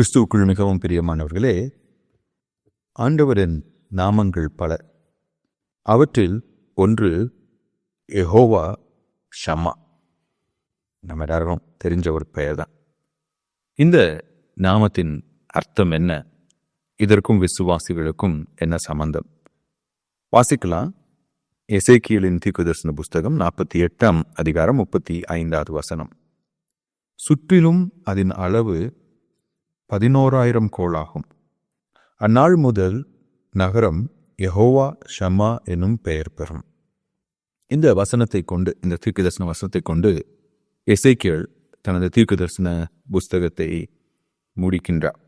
கிறிஸ்துவுக்குள் மிகவும் பிரியமானவர்களே ஆண்டவரின் நாமங்கள் பல. அவற்றில் ஒன்று எஹோவா ஷம்மா. நம்ம எல்லாரும் தெரிஞ்ச ஒரு பெயர் தான் இந்த நாமத்தின் அர்த்தம் என்ன? இதற்கும் விசுவாசிகளுக்கும் என்ன சம்பந்தம்? வாசிக்கலாம். எசேக்கியலின் தீக்குதர்சன புஸ்தகம் நாற்பத்தி எட்டாம் அதிகாரம் முப்பத்தி ஐந்தாவது வசனம். சுற்றிலும் அதன் அளவு பதினோராயிரம் கோளாகும் அந்நாள் முதல் நகரம் யஹோவா ஷமா எனும் பெயர் பெறும். இந்த வசனத்தை கொண்டு இந்த தீர்க்கதரிசன வசனத்தை கொண்டு எசைக்கியல் தனது தீர்க்கதரிசன புஸ்தகத்தை முடிக்கின்றார்.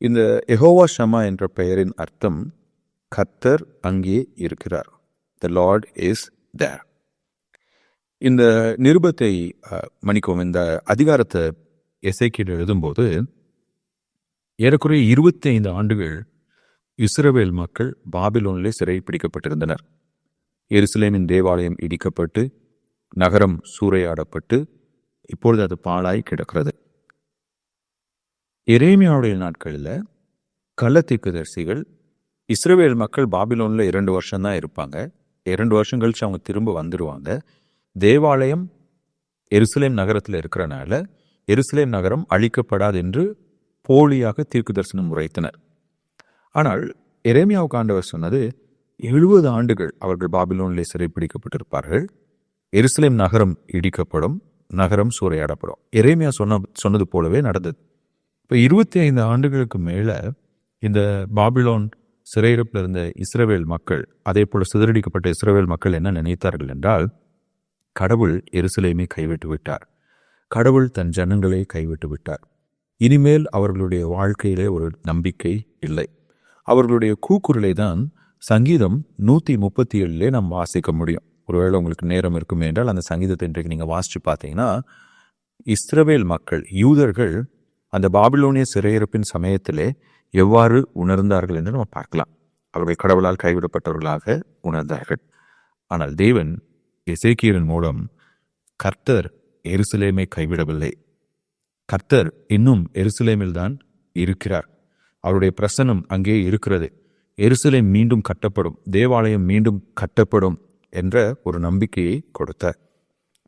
இந்த எஹோவா ஷமா என்ற பெயரின் அர்த்தம் கத்தர் அங்கே இருக்கிறார். த லார்ட் இஸ் தேர் இந்த நிருபத்தை மணிக்கும் இந்த அதிகாரத்தை எசைக்கியல் எழுதும்போது ஏறக்குறைய இருபத்தி ஐந்து ஆண்டுகள் இஸ்ரவேல் மக்கள் பாபிலோனிலே சிறை பிடிக்கப்பட்டிருந்தனர். எருசலேமின் தேவாலயம் இடிக்கப்பட்டு நகரம் சூறையாடப்பட்டு இப்பொழுது அது பாழாய் கிடக்கிறது. எரேமியாவுடைய நாட்களில் கள்ளத்தீக்குதரிசிகள் இஸ்ரவேல் மக்கள் பாபிலோனில் இரண்டு வருஷம் தான் இருப்பாங்க. இரண்டு வருஷம் கழிச்சு அவங்க திரும்ப வந்துடுவாங்க தேவாலயம் எருசலேம் நகரத்தில் இருக்கிறனால எருசலேம் நகரம் அழிக்கப்படாது என்று போலியாக தீர்க்கு தரிசனம் உரைத்தனர் ஆனால் எரேமியாவுக்கு ஆண்டவர் சொன்னது எழுபது ஆண்டுகள் அவர்கள் பாபிலோனிலே சிறைப்பிடிக்கப்பட்டிருப்பார்கள் எருசலேம் நகரம் இடிக்கப்படும் நகரம் சூறையாடப்படும். எரேமியா சொன்ன சொன்னது போலவே நடந்தது. இப்போ இருபத்தி ஐந்து ஆண்டுகளுக்கு மேலே இந்த பாபிலோன் சிறையிருப்பில் இருந்த இஸ்ரவேல் மக்கள் அதே போல் சிதறடிக்கப்பட்ட இஸ்ரவேல் மக்கள் என்ன நினைத்தார்கள் என்றால் கடவுள் எருசலேமை கைவிட்டு விட்டார். கடவுள் தன் ஜனங்களை கைவிட்டு விட்டார். இனிமேல் அவர்களுடைய வாழ்க்கையிலே ஒரு நம்பிக்கை இல்லை. அவர்களுடைய கூக்குரலை தான் சங்கீதம் நூற்றி முப்பத்தி ஏழுலே நாம் வாசிக்க முடியும். ஒருவேளை உங்களுக்கு நேரம் இருக்குமே என்றால் அந்த சங்கீதத்தை இன்றைக்கு நீங்கள் வாசித்து பார்த்தீங்கன்னா இஸ்ரவேல் மக்கள் யூதர்கள் அந்த பாபிலோனிய சிறையிருப்பின் சமயத்திலே எவ்வாறு உணர்ந்தார்கள் என்று நம்ம பார்க்கலாம். அவர்கள் கடவுளால் கைவிடப்பட்டவர்களாக உணர்ந்தார்கள். ஆனால் தேவன் எசேக்கியரின் மூலம் கர்த்தர் எருசலேமை கைவிடவில்லை. கர்த்தர் இன்னும் எருசலேமில் தான் இருக்கிறார். அவருடைய பிரசனம் அங்கே இருக்கிறது. எருசலேம் மீண்டும் கட்டப்படும் தேவாலயம் மீண்டும் கட்டப்படும் என்ற ஒரு நம்பிக்கையை கொடுத்தார்.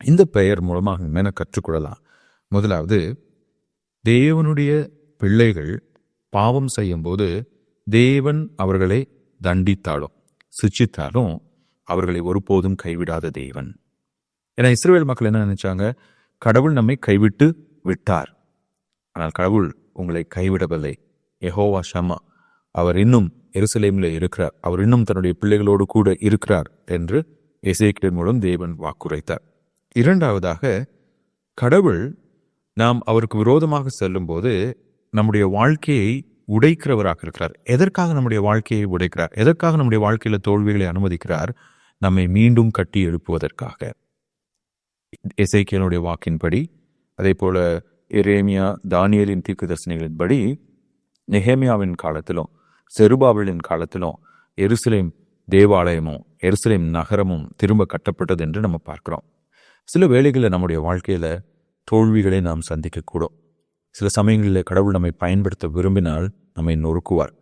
இந்த பெயர் மூலமாக நம்ம என்ன கற்றுக்கொள்ளலாம். முதலாவது தேவனுடைய பிள்ளைகள் பாவம் செய்யும்போது தேவன் அவர்களை தண்டித்தாலும் சிச்சித்தாலும் அவர்களை ஒருபோதும் கைவிடாத தேவன். ஏன்னா இஸ்ரேல் மக்கள் என்ன நினைச்சாங்க? கடவுள் நம்மை கைவிட்டு விட்டார். ஆனால் கடவுள் உங்களை கைவிடவில்லை. எஹோவா ஷமா அவர் இன்னும் எருசலேமில் இருக்கிறார். அவர் இன்னும் தன்னுடைய பிள்ளைகளோடு கூட இருக்கிறார் என்று எசேக்கியர் மூலம் தேவன் வாக்குரைத்தார். இரண்டாவதாக கடவுள் நாம் அவருக்கு விரோதமாக செல்லும்போது நம்முடைய வாழ்க்கையை உடைக்கிறவராக இருக்கிறார். எதற்காக நம்முடைய வாழ்க்கையை உடைக்கிறார்? எதற்காக நம்முடைய வாழ்க்கையில் தோல்விகளை அனுமதிக்கிறார்? நம்மை மீண்டும் கட்டி எழுப்புவதற்காக. இசைக்கியனுடைய வாக்கின்படி அதே போல் எரேமியா தானியலின் தீர்க்க தரிசனங்களின்படி நெஹேமியாவின் காலத்திலும் செருபாவிலின் காலத்திலும் எருசலேம் தேவாலயமும் எருசலேம் நகரமும் திரும்ப கட்டப்பட்டது என்று நம்ம பார்க்குறோம். சில வேளைகளில் நம்முடைய வாழ்க்கையில் தோல்விகளை நாம் சந்திக்கக்கூடும். சில சமயங்களில் கடவுள் நம்மை பயன்படுத்த விரும்பினால் நம்மை நொறுக்குவார்.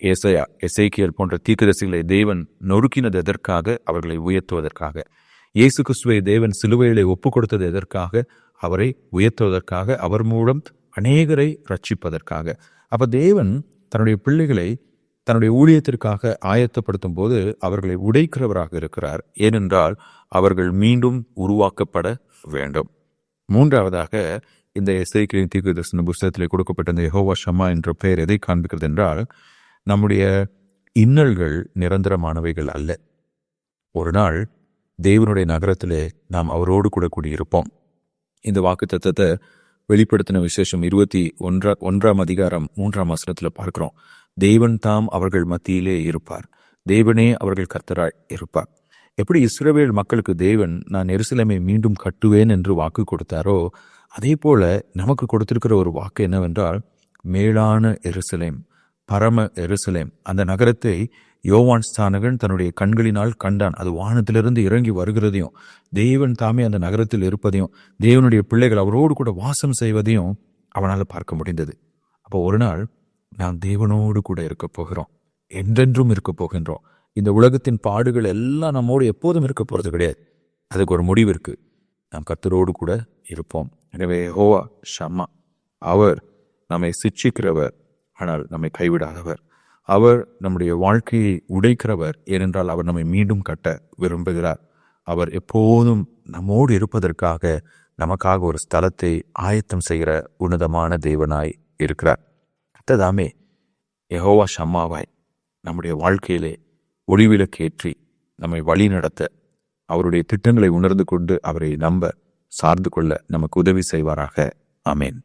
ஏசையா எசைக்கியல் போன்ற தீர்க்கதரிசிகளை தேவன் நொறுக்கினது எதற்காக? அவர்களை உயர்த்துவதற்காக. இயேசு கிறிஸ்துவை தேவன் சிலுவையிலே ஒப்பு கொடுத்தது எதற்காக? அவரை உயர்த்துவதற்காக அவர் மூலம் அநேகரை ரட்சிப்பதற்காக அப்ப தேவன் தன்னுடைய பிள்ளைகளை தன்னுடைய ஊழியத்திற்காக ஆயத்தப்படுத்தும் போது அவர்களை உடைக்கிறவராக இருக்கிறார். ஏனென்றால் அவர்கள் மீண்டும் உருவாக்கப்பட வேண்டும். மூன்றாவதாக இந்த எஸ்ஐக்கியின் தீர்க்க தரிசன புஸ்தகத்தில் கொடுக்கப்பட்ட இந்த யெகோவா ஷமா என்ற பெயர் எதை காண்பிக்கிறது என்றால் நம்முடைய இன்னல்கள் நிரந்தரமானவைகள் அல்ல. ஒரு நாள் தேவனுடைய நகரத்திலே நாம் அவரோடு கூட கூடியிருப்போம். இந்த வாக்கு தத்தத்தை வெளிப்படுத்தின விசேஷம் இருபத்தி ஒன்றா ஒன்றாம் அதிகாரம் மூன்றாம் வசனத்தில் பார்க்கிறோம். தேவன் தாம் அவர்கள் மத்தியிலே இருப்பார். தேவனே அவர்கள் கர்த்தராய் இருப்பார். எப்படி இஸ்ரவேல் மக்களுக்கு தேவன் நான் எருசலேமை மீண்டும் கட்டுவேன் என்று வாக்கு கொடுத்தாரோ அதே போல நமக்கு கொடுத்திருக்கிற ஒரு வாக்கு என்னவென்றால் மேலான எருசலேம் பரம எருசலேம். அந்த நகரத்தை யோவான் ஸ்தானகன் தன்னுடைய கண்களினால் கண்டான். அது வானத்திலிருந்து இறங்கி வருகிறதையும் தேவன் தாமே அந்த நகரத்தில் இருப்பதையும் தேவனுடைய பிள்ளைகள் அவரோடு கூட வாசம் செய்வதையும் அவனால் பார்க்க முடிந்தது. அப்போ ஒரு நாள் நாம் தேவனோடு கூட இருக்க போகிறோம். என்றென்றும் இருக்க போகின்றோம். இந்த உலகத்தின் பாடுகள் எல்லாம் நம்மோடு எப்போதும் இருக்க போகிறது கிடையாது. அதுக்கு ஒரு முடிவு இருக்குது நாம் கத்தரோடு கூட இருப்போம். எனவே ஹோவா ஷம்மா. அவர் நம்மை சிச்சிக்கிறவர் ஆனால் நம்மை கைவிடாதவர். அவர் நம்முடைய வாழ்க்கையை உடைக்கிறவர் ஏனென்றால் அவர் நம்மை மீண்டும் கட்ட விரும்புகிறார். அவர் எப்போதும் நம்மோடு இருப்பதற்காக நமக்காக ஒரு ஸ்தலத்தை ஆயத்தம் செய்கிற உன்னதமான தேவனாய் இருக்கிறார். கத்ததாமே யெகோவா ஷம்மாவாய் நம்முடைய வாழ்க்கையிலே ஒளிவிலக்கேற்றி நம்மை வழி நடத்த அவருடைய திட்டங்களை உணர்ந்து கொண்டு அவரை நம்ப சார்ந்து கொள்ள நமக்கு உதவி செய்வாராக. அமேன்